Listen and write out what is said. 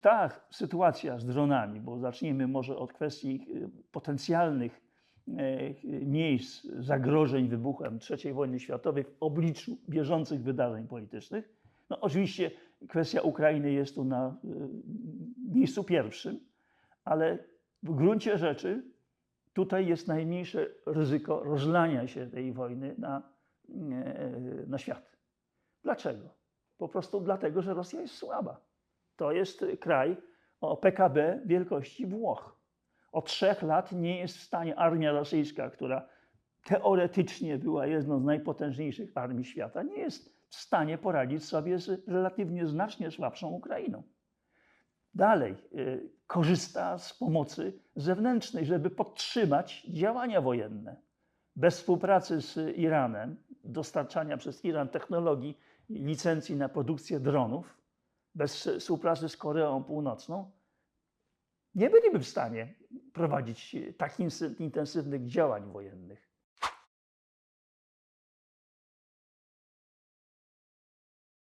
ta sytuacja z dronami, bo zacznijmy może od kwestii y, potencjalnych e, miejsc zagrożeń wybuchem III wojny światowej w obliczu bieżących wydarzeń politycznych. No oczywiście kwestia Ukrainy jest tu na y, miejscu pierwszym, ale w gruncie rzeczy tutaj jest najmniejsze ryzyko rozlania się tej wojny na, e, na świat. Dlaczego? Po prostu dlatego, że Rosja jest słaba. To jest kraj o PKB wielkości Włoch. Od trzech lat nie jest w stanie armia rosyjska, która teoretycznie była jedną z najpotężniejszych armii świata, nie jest w stanie poradzić sobie z relatywnie znacznie słabszą Ukrainą. Dalej y, korzysta z pomocy zewnętrznej, żeby podtrzymać działania wojenne. Bez współpracy z Iranem, dostarczania przez Iran technologii licencji na produkcję dronów, bez współpracy z Koreą Północną, nie byliby w stanie prowadzić tak intensywnych działań wojennych.